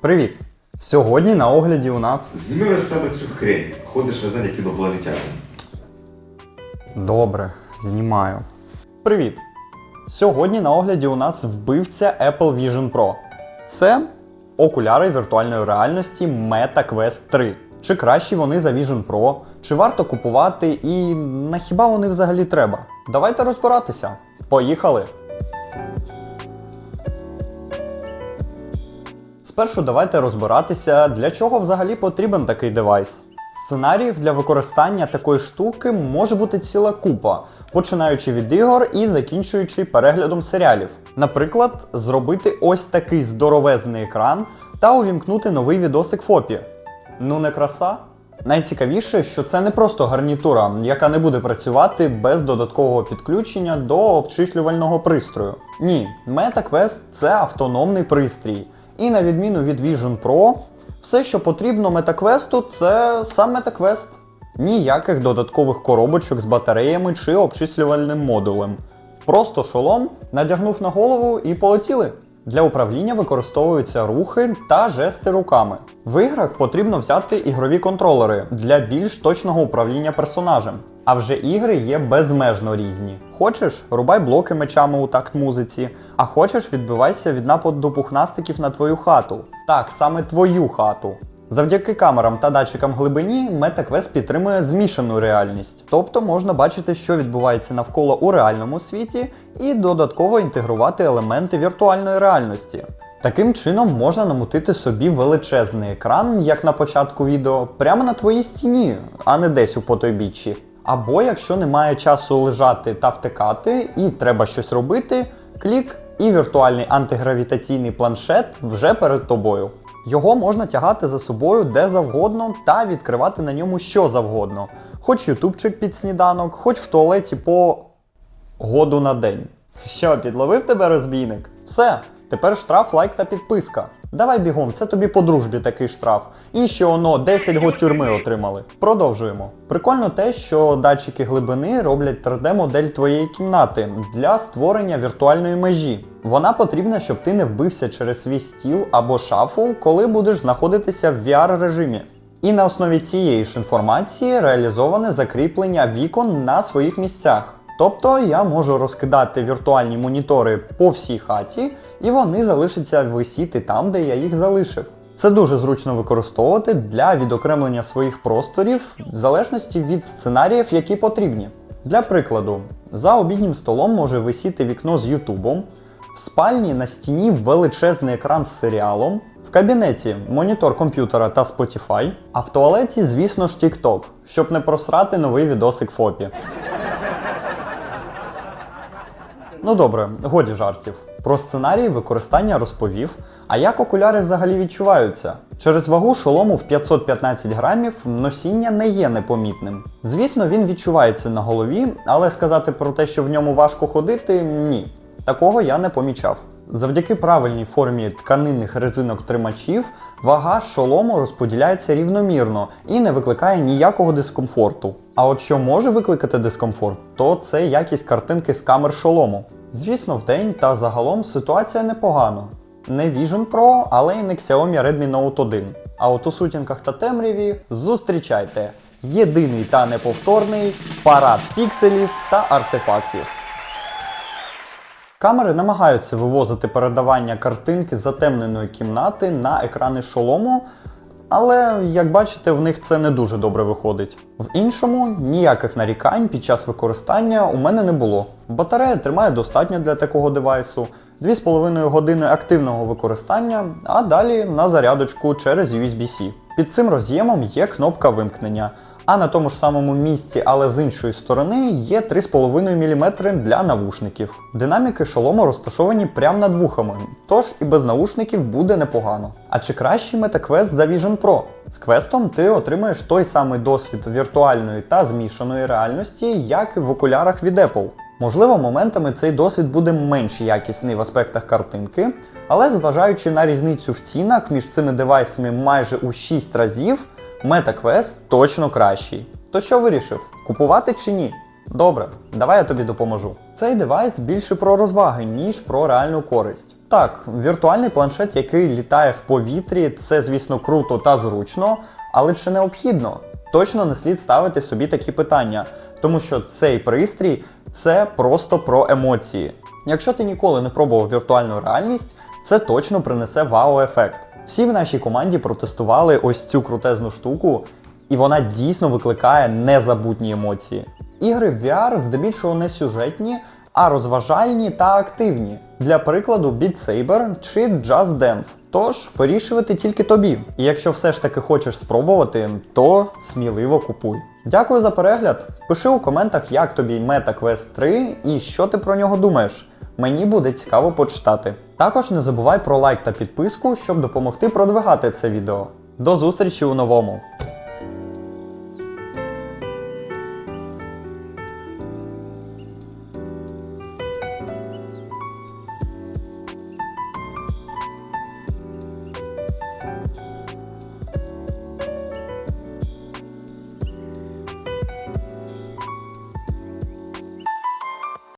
Привіт! Сьогодні на огляді у нас. Зніми з себе цю хрень. Ходиш везе як інопланетянин. Добре, знімаю. Привіт! Сьогодні на огляді у нас вбивця Apple Vision Pro. Це окуляри віртуальної реальності Meta Quest 3. Чи кращі вони за Vision Pro? Чи варто купувати і на хіба вони взагалі треба? Давайте розбиратися. Поїхали! Спершу давайте розбиратися, для чого взагалі потрібен такий девайс. Сценаріїв для використання такої штуки може бути ціла купа, починаючи від ігор і закінчуючи переглядом серіалів. Наприклад, зробити ось такий здоровезний екран та увімкнути новий відосик ФОПі. Ну не краса? Найцікавіше, що це не просто гарнітура, яка не буде працювати без додаткового підключення до обчислювального пристрою. Ні, MetaQuest – це автономний пристрій. І на відміну від Vision Pro, все, що потрібно MetaQuest, це сам MetaQuest. Ніяких додаткових коробочок з батареями чи обчислювальним модулем. Просто шолом, надягнув на голову і полетіли. Для управління використовуються рухи та жести руками. В іграх потрібно взяти ігрові контролери для більш точного управління персонажем. А вже ігри є безмежно різні. Хочеш, рубай блоки мечами у такт музиці, а хочеш, відбивайся від нападу пухнастиків на твою хату. Так, саме твою хату. Завдяки камерам та датчикам глибині MetaQuest підтримує змішану реальність, тобто можна бачити, що відбувається навколо у реальному світі, і додатково інтегрувати елементи віртуальної реальності. Таким чином можна намутити собі величезний екран, як на початку відео, прямо на твоїй стіні, а не десь у потойбіччі. Або якщо немає часу лежати та втикати, і треба щось робити, клік, і віртуальний антигравітаційний планшет вже перед тобою. Його можна тягати за собою де завгодно та відкривати на ньому що завгодно. Хоч ютубчик під сніданок, хоч в туалеті по году на день. Що, підловив тебе розбійник? Все, тепер штраф, лайк та підписка. Давай бігом, це тобі по дружбі такий штраф. І ще воно 10 год тюрми отримали. Продовжуємо. Прикольно те, що датчики глибини роблять 3D-модель твоєї кімнати для створення віртуальної межі. Вона потрібна, щоб ти не вбився через свій стіл або шафу, коли будеш знаходитися в VR-режимі. І на основі цієї ж інформації реалізоване закріплення вікон на своїх місцях. Тобто я можу розкидати віртуальні монітори по всій хаті, і вони залишаться висіти там, де я їх залишив. Це дуже зручно використовувати для відокремлення своїх просторів в залежності від сценаріїв, які потрібні. Для прикладу, за обіднім столом може висіти вікно з Ютубом, в спальні на стіні величезний екран з серіалом, в кабінеті монітор комп'ютера та Spotify, а в туалеті, звісно ж, TikTok, щоб не просрати новий відосик ФОПі. Ну добре, годі жартів. Про сценарій використання розповів. А як окуляри взагалі відчуваються? Через вагу шолому в 515 грамів носіння не є непомітним. Звісно, він відчувається на голові, але сказати про те, що в ньому важко ходити, ні. Такого я не помічав. Завдяки правильній формі тканинних резинок тримачів вага шолому розподіляється рівномірно і не викликає ніякого дискомфорту. А от що може викликати дискомфорт, то це якість картинки з камер шолому. Звісно, вдень та загалом ситуація непогана. Не Vision Pro, але й не Xiaomi Redmi Note 1. А от у сутінках та темряві зустрічайте єдиний та неповторний парад пікселів та артефактів. Камери намагаються вивозити передавання картинки з затемненої кімнати на екрани шолому, але, як бачите, в них це не дуже добре виходить. В іншому ніяких нарікань під час використання у мене не було. Батарея тримає достатньо для такого девайсу, 2,5 години активного використання, а далі на зарядочку через USB-C. Під цим роз'ємом є кнопка вимкнення. А на тому ж самому місці, але з іншої сторони, є 3,5 мм для навушників. Динаміки шолому розташовані прямо над вухами, тож і без навушників буде непогано. А чи кращий MetaQuest за Vision Pro? З квестом ти отримаєш той самий досвід віртуальної та змішаної реальності, як і в окулярах від Apple. Можливо, моментами цей досвід буде менш якісний в аспектах картинки, але зважаючи на різницю в цінах між цими девайсами майже у 6 разів, MetaQuest точно кращий. То що вирішив? Купувати чи ні? Добре, давай я тобі допоможу. Цей девайс більше про розваги, ніж про реальну користь. Так, віртуальний планшет, який літає в повітрі, це, звісно, круто та зручно, але чи необхідно? Точно не слід ставити собі такі питання, тому що цей пристрій це просто про емоції. Якщо ти ніколи не пробував віртуальну реальність, це точно принесе вау-ефект. Всі в нашій команді протестували ось цю крутезну штуку, і вона дійсно викликає незабутні емоції. Ігри в VR здебільшого не сюжетні, а розважальні та активні. Для прикладу, Beat Saber чи Just Dance. Тож вирішувати тільки тобі. І якщо все ж таки хочеш спробувати, то сміливо купуй. Дякую за перегляд. Пиши у коментах, як тобі Meta Quest 3 і що ти про нього думаєш. Мені буде цікаво почитати. Також не забувай про лайк та підписку, щоб допомогти продвигати це відео. До зустрічі у новому.